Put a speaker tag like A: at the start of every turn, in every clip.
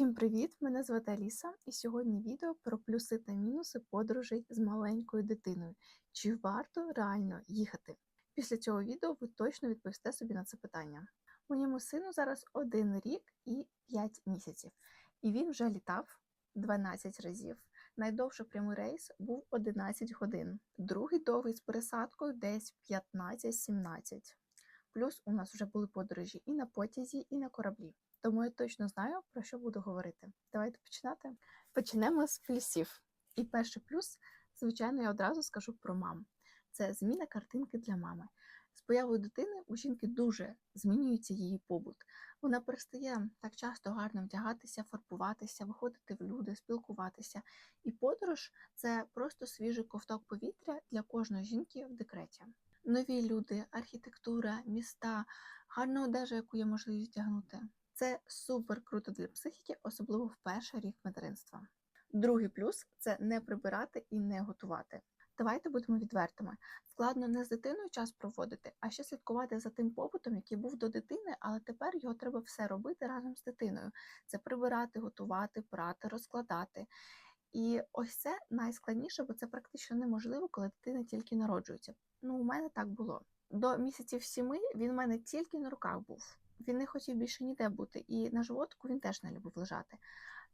A: Всім привіт! Мене звати Аліса, і сьогодні відео про плюси та мінуси подорожей з маленькою дитиною. Чи варто реально їхати? Після цього відео ви точно відповісте собі на це питання. Моєму сину зараз один рік і 5 місяців, і він вже літав 12 разів. Найдовший прямий рейс був 11 годин, другий довгий з пересадкою десь 15-17. Плюс у нас вже були подорожі і на потязі, і на кораблі. Тому я точно знаю, про що буду говорити. Давайте починати. Почнемо з плюсів. І перший плюс, звичайно, я одразу скажу про мам. Це зміна картинки для мами. З появою дитини у жінки дуже змінюється її побут. Вона перестає так часто гарно вдягатися, фарбуватися, виходити в люди, спілкуватися. І подорож це просто свіжий ковток повітря для кожної жінки в декреті. Нові люди, архітектура, міста, гарна одежа, яку є можливість вдягнути. Це супер круто для психіки, особливо в перший рік материнства. Другий плюс це не прибирати і не готувати. Давайте будемо відвертими. Складно не з дитиною час проводити, а ще слідкувати за тим побутом, який був до дитини, але тепер його треба все робити разом з дитиною. Це прибирати, готувати, прати, розкладати. І ось це найскладніше, бо це практично неможливо, коли дитина тільки народжується. Ну, у мене так було. До місяців сіми він у мене тільки на руках був. Він не хотів більше ніде бути, і на животику він теж не любив лежати.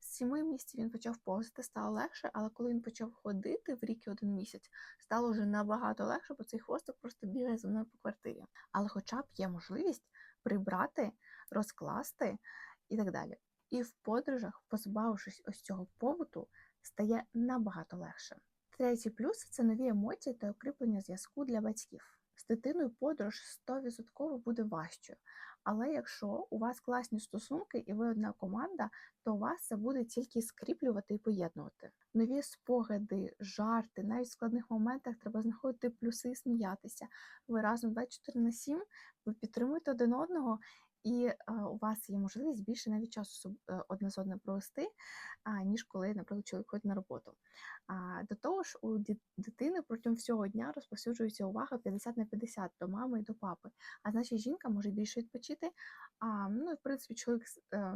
A: З сіми місяців він почав повзати, стало легше, але коли він почав ходити в рік і один місяць, стало вже набагато легше, бо цей хвостик просто бігає за мною по квартирі. Але хоча б є можливість прибрати, розкласти і так далі. І в подорожах, позбавившись ось цього побуту, стає набагато легше. Третій плюс це нові емоції та укріплення зв'язку для батьків. З дитиною подорож 100% буде важчою. Але якщо у вас класні стосунки і ви одна команда, то вас це буде тільки скріплювати і поєднувати. Нові спогади, жарти, навіть в складних моментах треба знаходити плюси і сміятися. Ви разом 24 на 7, ви підтримуєте один одного. І у вас є можливість більше навіть часу е, одне з одним провести, ніж коли, наприклад, чоловік ходить на роботу. До того ж, у дитини протягом всього дня розповсюджується увага 50 на 50 до мами і до папи. А значить, жінка може більше відпочити. А, Ну в принципі, чоловік, е,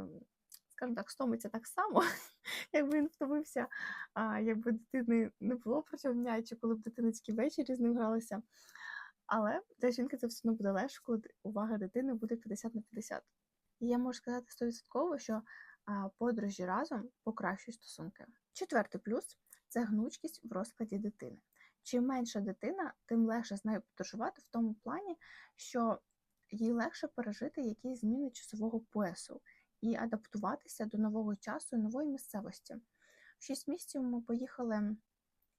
A: скажімо так, стомиться так само, якби він втомився, якби дитини не було протягом дня, чи коли б дитина тільки ввечері з ним гралася. Але для жінки це все одно буде легше, коли увага дитини буде 50 на 50. І я можу сказати 100%, що подорожі разом покращують стосунки. Четвертий плюс це гнучкість в розкладі дитини. Чим менша дитина, тим легше з нею подорожувати в тому плані, що їй легше пережити якісь зміни часового поясу і адаптуватися до нового часу і нової місцевості. В 6 місяців ми поїхали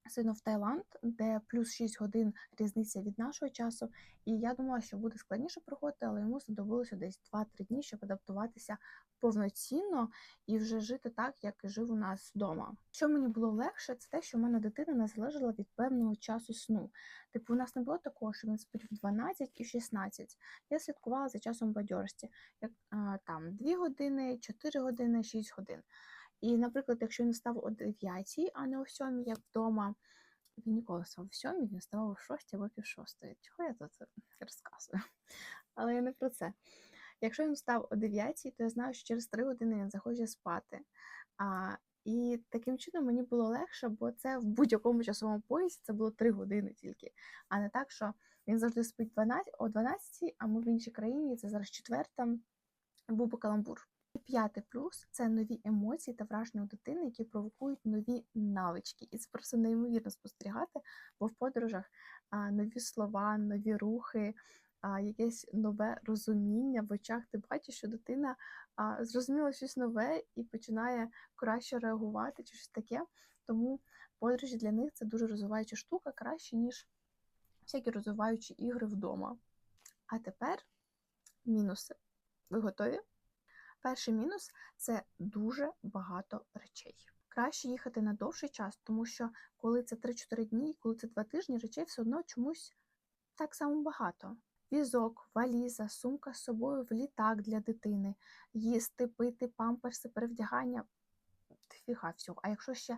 A: сину в Таїланд, де плюс 6 годин різниця від нашого часу. І я думала, що буде складніше проходити, але йому знадобилося десь 2-3 дні, щоб адаптуватися повноцінно і вже жити так, як і жив у нас вдома. Що мені було легше, це те, що в мене дитина не залежала від певного часу сну. Типу, у нас не було такого, що він спить в 12 і в 16. Я слідкувала за часом бадьорості, як а, там 2 години, 4 години, 6 годин. І, наприклад, якщо він став о 9, а не о 7, як вдома, він ніколи став о 7, він ставав о 6 або пів 6. Чого я тут розказую? Але я не про це. Якщо він став о 9, то я знаю, що через 3 години він захоче спати. А, І таким чином мені було легше, бо це в будь-якому часовому поясі це було 3 години тільки. А не так, що він завжди спить 12, о 12, а ми в іншій країні, це зараз четверта, був би каламбур. П'ятий плюс це нові емоції та враження у дитини, які провокують нові навички. І це просто неймовірно спостерігати, бо в подорожах нові слова, нові рухи, якесь нове розуміння в очах. Ти бачиш, що дитина зрозуміла щось нове і починає краще реагувати чи щось таке. Тому подорожі для них це дуже розвиваюча штука, краще, ніж всякі розвиваючі ігри вдома. А тепер мінуси. Ви готові? Перший мінус це дуже багато речей. Краще їхати на довший час, тому що коли це 3-4 дні, коли це 2 тижні, речей все одно чомусь так само багато. Візок, валіза, сумка з собою в літак для дитини, їсти, пити, памперси, перевдягання фіга всього. А якщо ще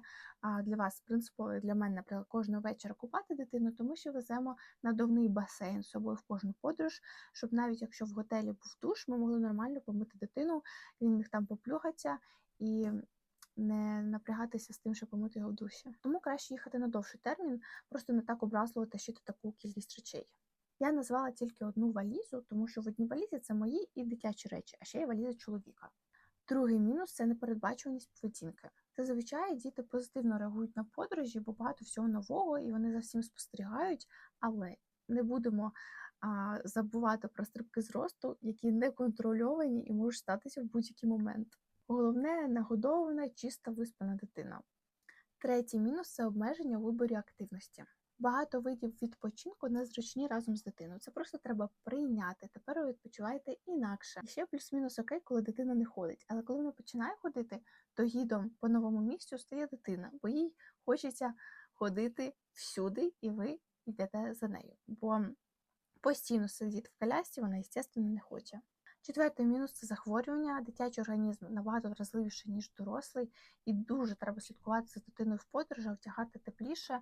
A: для вас принципово для мене, наприклад, кожного вечора купати дитину, то ми ще веземо надувний басейн з собою в кожну подорож, щоб навіть якщо в готелі був душ, ми могли нормально помити дитину, він міг там поплюгатися і не напрягатися з тим, щоб помити його в душі. Тому краще їхати на довший термін, просто не так образливо тащити таку кількість речей. Я назвала тільки одну валізу, тому що в одній валізі це мої і дитячі речі, а ще є валіза чоловіка. Другий мінус це непередбачуваність поведінки. Зазвичай діти позитивно реагують на подорожі, бо багато всього нового, і вони за всім спостерігають, але не будемо а, забувати про стрибки зросту, які не контрольовані і можуть статися в будь-який момент. Головне нагодована, чиста виспана дитина. Третій мінус це обмеження у виборі активності. Багато видів відпочинку незручні разом з дитиною. Це просто треба прийняти. Тепер ви відпочиваєте інакше. І ще плюс-мінус окей, коли дитина не ходить. Але коли вона починає ходити, то гідом по новому місцю стає дитина, бо їй хочеться ходити всюди, і ви йдете за нею. Бо постійно сидіти в колясці вона, звісно, не хоче. Четвертий мінус це захворювання. Дитячий організм набагато вразливіший, ніж дорослий, і дуже треба слідкувати за дитиною в подорожах, втягати тепліше,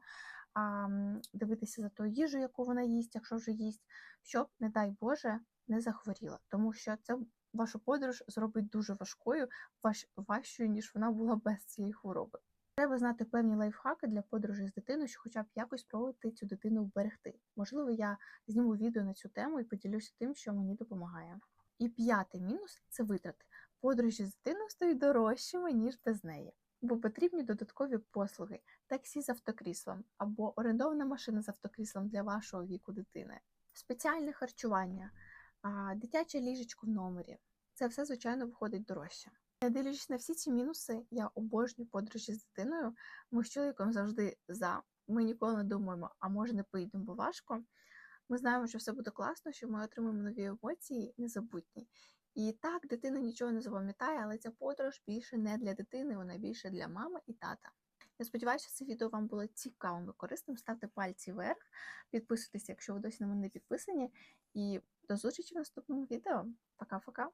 A: дивитися за тою їжею, яку вона їсть, якщо вже їсть, щоб, не дай Боже, не захворіла. Тому що це вашу подорож зробить дуже важкою, важ, важчою, ніж вона була без цієї хвороби. Треба знати певні лайфхаки для подорожей з дитиною, щоб хоча б якось спробувати цю дитину вберегти. Можливо, я зніму відео на цю тему і поділюся тим, що мені допомагає. І п'ятий мінус це витрати. Подорожі з дитиною стають дорожчими, ніж без неї, бо потрібні додаткові послуги, таксі з автокріслом або орендована машина з автокріслом для вашого віку дитини, спеціальне харчування, дитяче ліжечко в номері. Це все, звичайно, виходить дорожче. Не дивлячись на всі ці мінуси, я обожнюю подорожі з дитиною. Ми з чоловіком завжди за. Ми ніколи не думаємо, а може не поїдемо, бо важко. Ми знаємо, що все буде класно, що ми отримаємо нові емоції, незабутні. І так, дитина нічого не запам'ятає, але ця подорож більше не для дитини, вона більше для мами і тата. Я сподіваюся, що це відео вам було цікавим і корисним. Ставте пальці вверх, підписуйтесь, якщо ви досі на мене не підписані. І до зустрічі в наступному відео. Пока-пока!